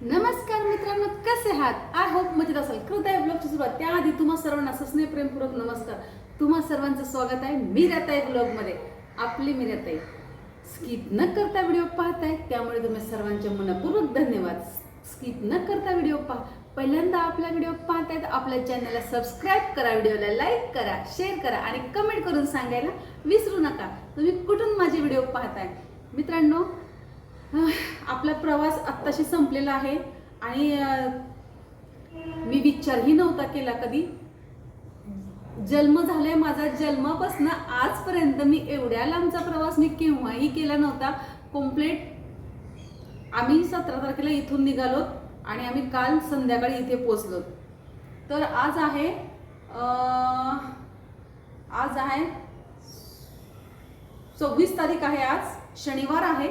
नमस्कार मित्रांनो कसे आहात? आय होप मजेत असाल. हृदय ब्लॉगची सुरुवात त्याआधी तुम्हा सर्वांना सस्ने प्रेमपूर्वक नमस्कार. तुम्हा सर्वांचं स्वागत आहे मीराताई ब्लॉगमध्ये आपली मीराताई. स्किप न करता व्हिडिओ पाहताय त्यामुळे तुम्ही सर्वांचे मनपूर्वक धन्यवाद. स्किप न करता व्हिडिओ पहा. पहिल्यांदा आपला व्हिडिओ पाहतायत आपल्या चॅनलला सबस्क्राईब करा व्हिडिओला लाईक करा शेअर करा आणि कमेंट करून सांगायला विसरू नका. तुम्ही कुठून माझे व्हिडिओ पाहताय? मित्रांनो आपला प्रवास आत्ताशी संपलेला आहे. आणि मी विचारही नव्हता केला कधी. जन्म झालाय माझा जन्मापासून आजपर्यंत मी एवढ्या लांबचा प्रवास मी केव्हाही केला नव्हता. कंप्लीट आम्ही सतरा तारखेला इथून निघालो आणि आम्ही काल संध्याकाळी इथे पोचलो तर आज आहे आज आहे सव्वीस तारीख आहे आज. शनिवार आहे.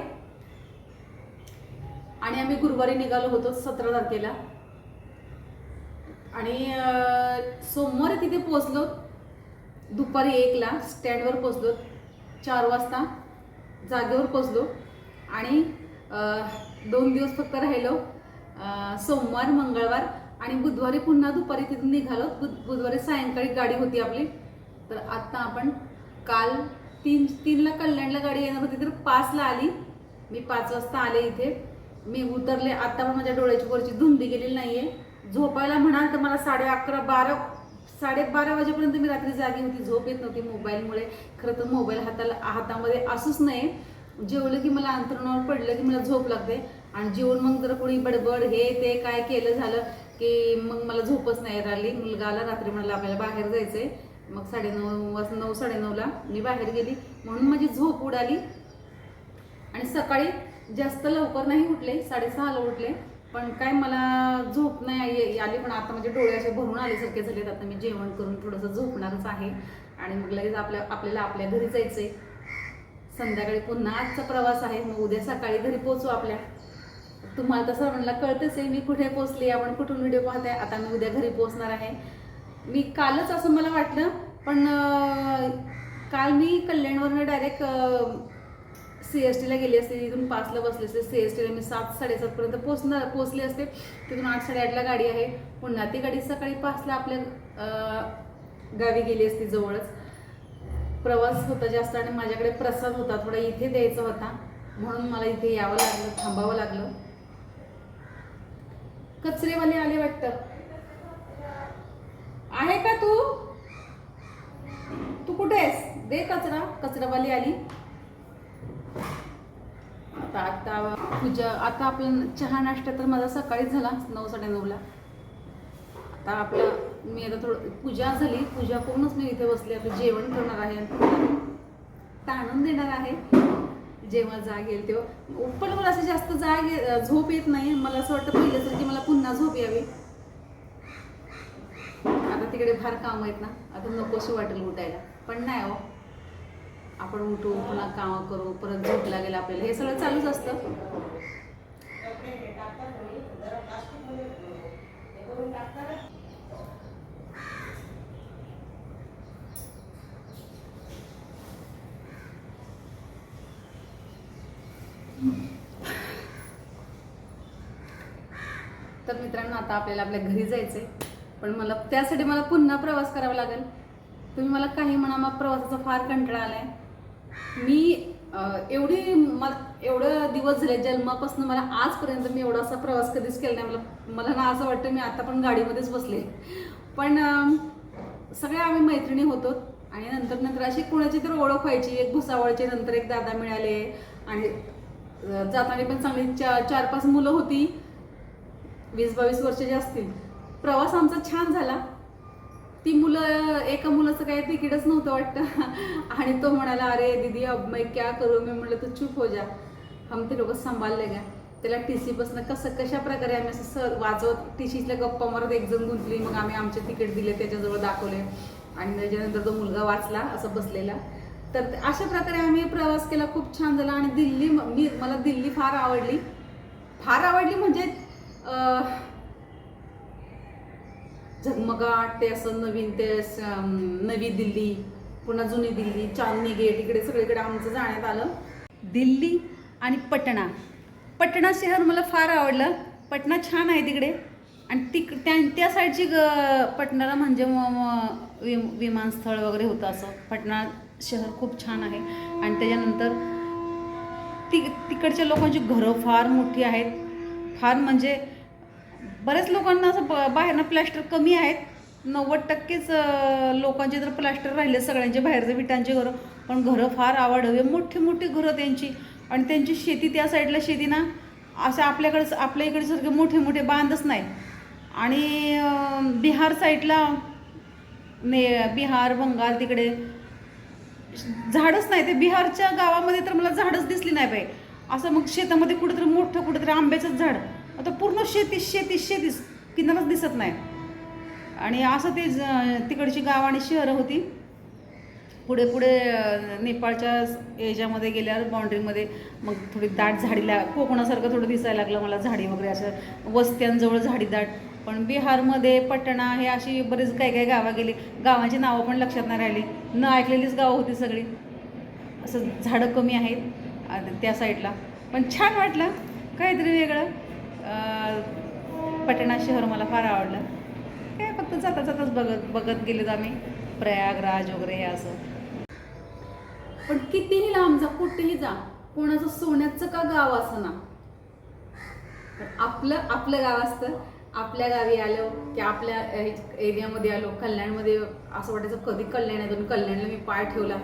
आणि आम्ही गुरुवारी निघालो होतो सतरा तारखेला. आणि सोमवारी तिथे पोचलो दुपारी एकला स्टँडवर पोचलो चार वाजता जागेवर पोचलो आणि दोन दिवस फक्त राहिलो. सोमवार मंगळवार आणि बुधवारी पुन्हा दुपारी तिथून निघालो. बुध बुधवारी सायंकाळी गाडी होती आपली. तर आत्ता आपण काल तीन तीनला कल्याणला गाडी येणार होती तर पाचला आली. मी पाच वाजता आले इथे. मी उतरले आता पण माझ्या डोळ्याची वरची धुंदी गेलेली नाहीये. झोपायला म्हणाल तर मला साडे अकरा बारा साडेबारा वाजेपर्यंत मी रात्री जागी होती. झोप येत नव्हती मोबाईलमुळे. खरं तर मोबाईल हाताला हातामध्ये असूच नाही. जेवलं की मला अंतरुणावर पडलं की मला झोप लागते. आणि जेवण मग जर कोणी बडबड हे ते काय केलं झालं की मग मला झोपच नाही राहिली. मुलगा आला रात्री म्हणाला आपल्याला बाहेर जायचंय. मग साडेनऊ वाजता नऊ साडेनऊला मी बाहेर गेली. म्हणून माझी झोप उडाली. आणि सकाळी जास्त लवकर नाही उठले साडेसहाला उठले. पण काय मला झोप नाही आली- पण आता म्हणजे डोळे असे भरून आल्यासारखे झालेत. आता मी जेवण करून थोडंसं झोपणारच आहे. आणि मग लगेच आपल्या आपल्याला आपल्या घरी जायचंय. संध्याकाळी पुन्हा आजचा प्रवास आहे. मग उद्या सकाळी घरी पोचू आपल्या. तुम्हाला तसं सर्वांना कळतेच आहे मी कुठे पोचली आपण कुठून व्हिडिओ पाहताय. आता मी उद्या घरी पोचणार आहे. मी कालच असं मला वाटलं पण काल मी कल्याणवरनं डायरेक्ट सी एस टीला गेली असते तिथून पाचला बसले असते सी एस टीला मी सात साडेसातपर्यंत पोचणार पोचले असते. तिथून आठ साडेआठला गाडी आहे. पुन्हा ती गाडी सकाळी पाचला आपल्या गावी गेली असती जवळच. प्रवास होता जास्त आणि माझ्याकडे प्रसाद होता थोडा इथे द्यायचा होता. म्हणून मला इथे यावं लागलं थांबावं लागलं. कचरेवाले आले वाटतं. आहे का तू? तू कुठे आहेस? दे कचरा. कचरावाली आली. आता आता पूजा आता आपण चहा नाश्ता तर माझा सकाळीच झाला नऊ साडेनऊला. आता आपलं मी आता थोडं पूजा झाली पूजा करूनच मी इथे बसले आता जेवण करणार आहे ताणून देणार आहे. जेव्हा जाग येईल तेव्हा. पण मला असं जास्त जाग झोप येत नाही मला असं वाटतं पहिल्यासारखी मला पुन्हा झोप यावी. आता तिकडे फार काम आहेत ना आता नकोशी वाटेल उठायला. पण नाही हो. आपण उठू पुन्हा काम करू परत झोप लागेल आपल्याला हे सगळं चालूच असतं. तर मित्रांनो आता आपल्याला आपल्या घरी जायचंय पण मला त्यासाठी मला पुन्हा प्रवास करावा लागेल. तुम्ही मला काही म्हणा मग प्रवासाचा फार कंटाळा आलाय. मी एवढी मला एवढं दिवस झाले जन्मापासून मला आजपर्यंत मी एवढा असा प्रवास कधीच केला नाही. मला मला ना असं वाटतं मी आता पण गाडीमध्येच बसले. पण सगळ्या आम्ही मैत्रिणी होतो आणि नंतर नंतर अशी कोणाची तर ओळख व्हायची. एक भुसावळचे नंतर एक दादा मिळाले आणि जाताना पण चांगली चा चार पाच मुलं होती. वीस बावीस वर्षाची असतील. प्रवास आमचा छान झाला. ती मुलं एका मुलाचं काही तिकीटच नव्हतं वाटतं. आणि तो म्हणाला अरे दीदी अब मैं क्या करू? मी म्हटलं तू चुप हो जा. हम ते लोक सांभाळले का त्याला टी सी बसनं कसं कशा प्रकारे आम्ही असं सर वाजवत टी सीतल्या गप्पा मारत एक जण गुंतली मग आम्ही आमचे तिकीट दिले त्याच्याजवळ दाखवले. आणि त्याच्यानंतर तो मुलगा वाचला असं बसलेला. तर अशा प्रकारे आम्ही प्रवास केला खूप छान झाला. आणि दिल्ली मी मला दिल्ली फार आवडली. फार आवडली म्हणजे झगमगाट ते असं नवीन ते असं, नवी दिल्ली पुन्हा जुनी दिल्ली चांदनी गेट इकडे सगळीकडे आमचं जाण्यात आलं. दिल्ली आणि पटणा. पटणा शहर मला फार आवडलं. पटना छान आहे तिकडे. आणि तिक त्या त्या साईडची ग पटणाला म्हणजे मग विम विमानस्थळ वगैरे होतं असं. पटना शहर खूप छान आहे. आणि त्याच्यानंतर ती तिकडच्या लोकांची घरं फार मोठी आहेत. फार म्हणजे बऱ्याच लोकांना असं ब बाहेरनं प्लॅस्टर कमी आहेत. नव्वद टक्केच लोकांचे तर प्लॅस्टर राहिले सगळ्यांचे बाहेरचे विटांचे घरं. पण घरं फार आवडवे मोठी मोठी घरं त्यांची. आणि त्यांची शेती त्या साईडला शेती ना असं आपल्याकडे आपल्या इकडे सारखे मोठे मोठे बांधच नाही. आणि बिहार साईडला ने बिहार बंगाल तिकडे झाडच नाही. ते बिहारच्या गावामध्ये तर मला झाडच दिसली नाही बाई. असं मग शेतामध्ये कुठेतरी मोठं कुठेतरी आंब्याचंच झाड. आता पूर्ण शेती शेती शेतीच किनारच दिसत नाही. आणि असं ते ज- तिकडची गाव आणि शहरं होती. पुढे पुढे नेपाळच्या याच्यामध्ये गेल्यावर बाउंड्रीमध्ये मग थोडी दाट झाडीला कोकणासारखं थोडं दिसायला लागलं मला झाडी वगैरे असं. वस्त्यांजवळ झाडी दाट पण बिहारमध्ये पटणा हे अशी बरीच काही काही गावं गेली. गावांची नावं पण लक्षात नाही राहिली. न ऐकलेलीच गावं होती सगळी. असं झाडं कमी आहेत आणि त्या साईडला पण छान वाटलं. काहीतरी वेगळं. पटणा शहर मला फार आवडलं. काय फक्त जाता जाताच बघत बघत गेलेत आम्ही. प्रयागराज वगैरे हे असं. पण कितीही लांब जा कुठेही जा कोणाचं सोन्याचं का गाव असं ना आपलं आपलं गाव असतं. आपल्या गावी आलो की आपल्या एरियामध्ये आलो कल्याणमध्ये असं वाटायचं कधी कल्याण आहे कल्याणला मी पाय ठेवला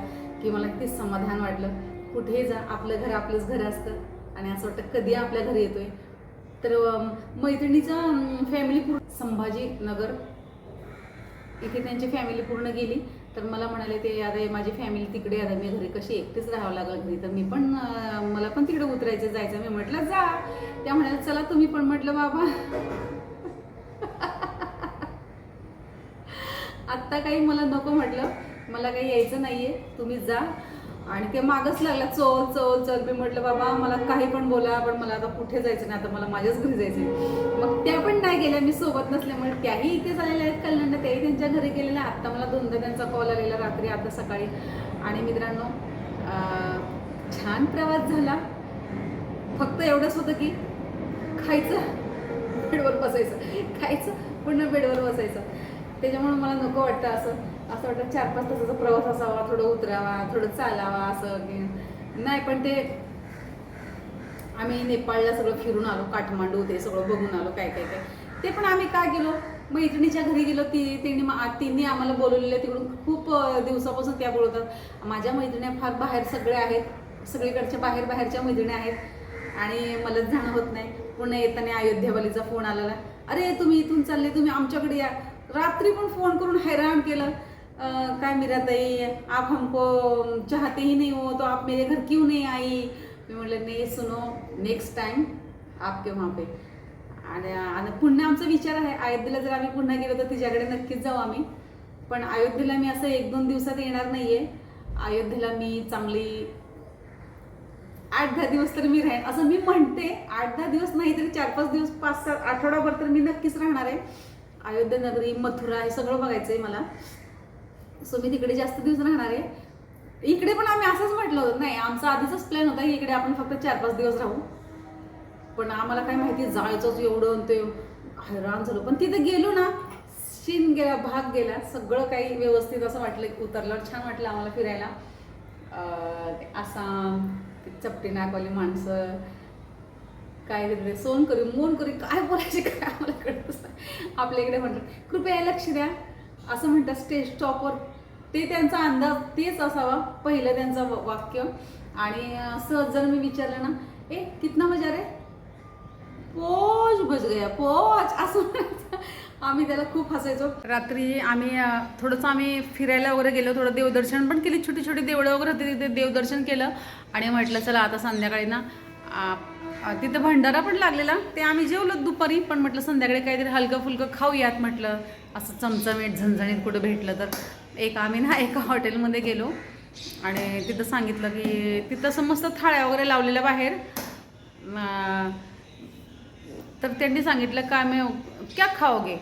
की मला किती समाधान वाटलं. कुठेही जा आपलं घर आपलंच घर असतं. आणि असं वाटतं कधी आपल्या घरी येतोय. तर मैत्रिणीचा फॅमिली पूर्ण संभाजीनगर. इथे त्यांची फॅमिली पूर्ण गेली. तर मला म्हणाले ते आता माझी फॅमिली तिकडे आता मी घरी कशी एकटीच राहावं लागल घरी? तर मी पण मला पण तिकडे उतरायचं जायचं. मी म्हटलं जा. त्या म्हणाल्या चला तुम्ही पण म्हटलं बाबा. आत्ता काही मला नको म्हटलं. मला काही यायचं नाहीये. तुम्ही जा. आणि ते मागच लागला चल चल चल. मी म्हटलं बाबा मला काही पण बोला पण मला आता कुठे जायचं नाही आता मला माझ्याच घरी जायचं मग त्या पण नाही गेल्या मी सोबत नसल्यामुळे त्याही इथे झालेल्या आहेत कल्याणला त्याही त्यांच्या घरी गेलेल्या आत्ता मला दोनदा त्यांचा कॉल आलेला रात्री आता सकाळी. आणि मित्रांनो छान प्रवास झाला. फक्त एवढंच होतं की खायचं. बेडवर बसायचं. खायचं पुन्हा बेडवर बसायचं. त्याच्यामुळे मला नको वाटतं असं. असं वाटतं चार पाच तासाचा प्रवास असावा थोडं उतरावा थोडं चालावा असं नाही पण ते आम्ही नेपाळला सगळं फिरून आलो काठमांडू ते सगळं बघून आलो काय काय काय. ते पण आम्ही काय गेलो? मैत्रिणीच्या घरी गेलो ती तिने तिने आम्हाला बोलवलेलं तिकडून खूप दिवसापासून त्या बोलवतात माझ्या मैत्रिण्या फार बाहेर सगळे आहेत सगळीकडच्या बाहेर बाहेरच्या मैत्रिणी आहेत. आणि मलाच जाणं होत नाही. पुन्हा येताना अयोध्यावालीचा फोन आलेला. अरे तुम्ही इथून चालले तुम्ही आमच्याकडे या. रात्री पण फोन करून हैराण केलं. काय काय मिराताई आप हमको चाहते ही नहीं हो तो आप मेरे घर क्यों नहीं आई? मी म्हटलं नाही सुनो नेक्स्ट टाइम आपके वहाँ पे. आणि आणि पुन्हा आमचा विचार आहे अयोध्येला जर आम्ही पुन्हा गेलो तर तिच्याकडे नक्कीच जाऊ आम्ही. पण अयोध्येला मी असं एक दोन दिवसात येणार नाही आहे अयोध्येला मी चांगली आठ दहा दिवस तर मी राहीन. असं मी म्हणते आठ दहा दिवस नाही तरी चार पाच दिवस पाच सात आठवडाभर तर मी नक्कीच राहणार आहे. अयोध्या नगरी मथुरा हे सगळं बघायचं आहे मला. सो मी तिकडे जास्त दिवस राहणार आहे. इकडे पण आम्ही असंच म्हटलं होतं नाही आमचा आधीचाच प्लॅन होता की इकडे आपण फक्त चार पाच दिवस राहू. पण आम्हाला काय माहिती जायचंच एवढं ते हैराण झालो. पण तिथे गेलो ना शीन गेला भाग गेला सगळं काही व्यवस्थित असं वाटलं उतरलं उतरल्यावर छान वाटलं आम्हाला फिरायला. आसाम ते चपटी नाकवाली माणसं काय तिकडे सोन करू मोन करू काय बोलायचे काय आम्हाला कळत नाही. आपल्या इकडे म्हणतात कृपया लक्ष द्या. असं म्हणतात स्टेज टॉपवर ते त्यांचा अंदाज तेच असावा पहिलं त्यांचं वाक्य. आणि सहज जर मी विचारलं ना ए कितना बजा रे? पोच बज गया पोच. असं आम्ही त्याला खूप हसायचो. रात्री आम्ही थोडंसं आम्ही फिरायला वगैरे गेलो थोडं देवदर्शन पण केली छोटी छोटी देवळं वगैरे होती तिथे देवदर्शन केलं. आणि म्हटलं चला आता संध्याकाळी ना तिथं भंडारा पण लागलेला. ते आम्ही जेवलो दुपारी पण म्हटलं संध्याकाळी काहीतरी हलकं फुलकं खाऊयात म्हटलं. असं चमचमीट झणझणीत कुठं भेटलं तर. एक आम्ही ना एका हॉटेलमध्ये गेलो आणि तिथं सांगितलं की तिथं समस्त थाळ्या वगैरे लावलेल्या बाहेर. तर त्यांनी सांगितलं काय मी क्या खाओगे?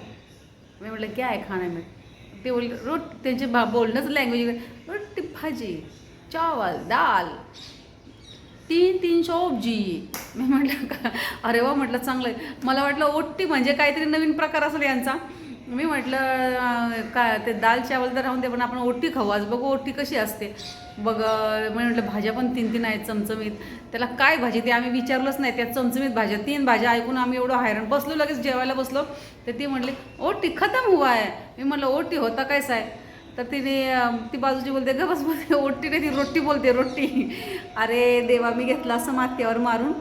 मी म्हटलं क्या आहे खाण्या मी? ते बोल रोट त्यांचे भा बोलणंच लँग्वेज रोटी भाजी चावल दाल तीन तीन सब्जी. मी म्हटलं का अरे वा म्हटलं चांगलं आहे. मला वाटलं ओट्टी म्हणजे काहीतरी नवीन प्रकार असेल यांचा. मी म्हटलं का काय ते दाल चावल तर राहून दे पण आपण ओटी खाऊ. आज बघू ओटी कशी असते. बघ मी म्हटलं भाज्या पण तीन तीन आहेत चमचमीत. त्याला काय भाजी ते आम्ही विचारलंच नाही. त्या चमचमीत भाज्या तीन भाज्या ऐकून आम्ही एवढं हैराण बसलो लगेच जेवायला बसलो. तर ती म्हटली ओटी खतम हुआ आहे मी म्हटलं ओटी होता कायसा आहे तर तिने ती बाजूची बोलते ग बस बोलते ओटी नाही ती रोटी बोलते रोटी अरे देवा मी घेतला असं मात्यावर मारून.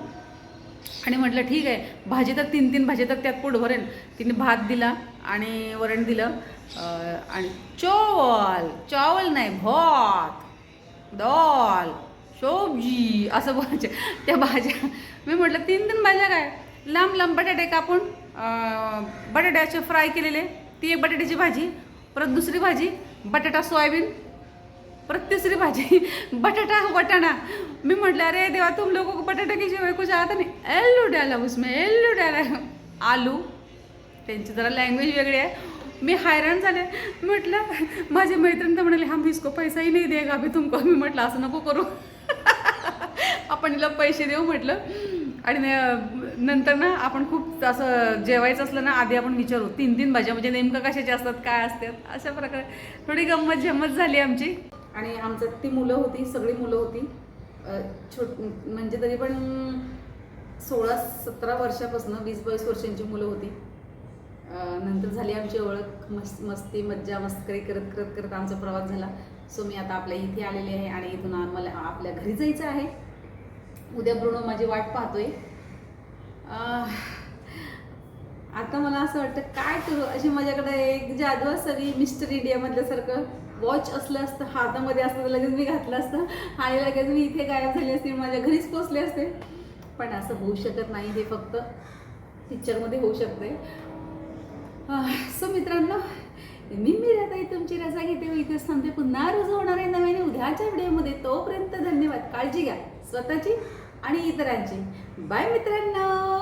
आणि म्हटलं ठीक आहे भाजी तर तीन तीन भाजी तर त्यात पोट भरेन. तिने भात दिला आणि वरण दिलं. आणि चोवल चावल नाही भात दॉल शोबजी असं बोलायचे. त्या भाज्या मी म्हटलं तीन तीन भाज्या काय? लांब लांब बटाटे कापून बटाट्याचे फ्राय केलेले. ती एक बटाट्याची भाजी परत दुसरी भाजी बटाटा सोयाबीन परत तिसरी भाजी बटाटा वटाणा मी म्हटलं अरे देवा तुम लोक बटाटा की शिवाय कुछ आता नाही. एल्लू डाला उसमें एल्लू डाला आलू. त्यांची जरा लँग्वेज वेगळी आहे. मी हैराण झाले. म्हटलं माझे मैत्रीण तर म्हणाले हम इसको पैसाही नाही देगा अभी तुमको मी म्हटलं असं नको करू. आपण हिला पैसे देऊ म्हटलं. आणि नंतर ना आपण खूप असं जेवायचं असलं ना आधी आपण विचारू. तीन तीन भाज्या म्हणजे नेमकं कशाच्या असतात काय असतात? अशा प्रकारे. थोडी गंमत जमत झाली आमची. आणि आमचं ती मुलं होती सगळी मुलं होती. छोट म्हणजे तरी पण सोळा सतरा वर्षापासून वीस बावीस वर्षांची मुलं होती. नंतर झाली आमची ओळख. मस् मस्ती मज्जा मस्करी करत करत करत आमचा प्रवास झाला. सो मी आता आपल्या इथे आलेले आहे आणि इथून आम्हाला आपल्या घरी जायचं आहे. उद्या ब्रुणो माझी वाट पाहतोय. आता मला असं वाटतं काय करू अशी माझ्याकडे एक जादू असावी मिस्टर इंडियामधल्यासारखं वॉच असलं असतं हातामध्ये असतं तर लगेच मी घातलं असतं. आणि लगेच मी इथे गायब झाली असते माझ्या घरीच पोचले असते. पण असं होऊ शकत नाही हे फक्त पिक्चरमध्ये होऊ शकते. सो मित्रांनो मी मीराताई तुमची रजा घेते व इथेच थांबते. पुन्हा रोज होणार आहे नव्याने उद्याच्या व्हिडिओमध्ये. तोपर्यंत धन्यवाद. काळजी घ्या स्वतःची आणि इतरांची. बाय मित्रांनो!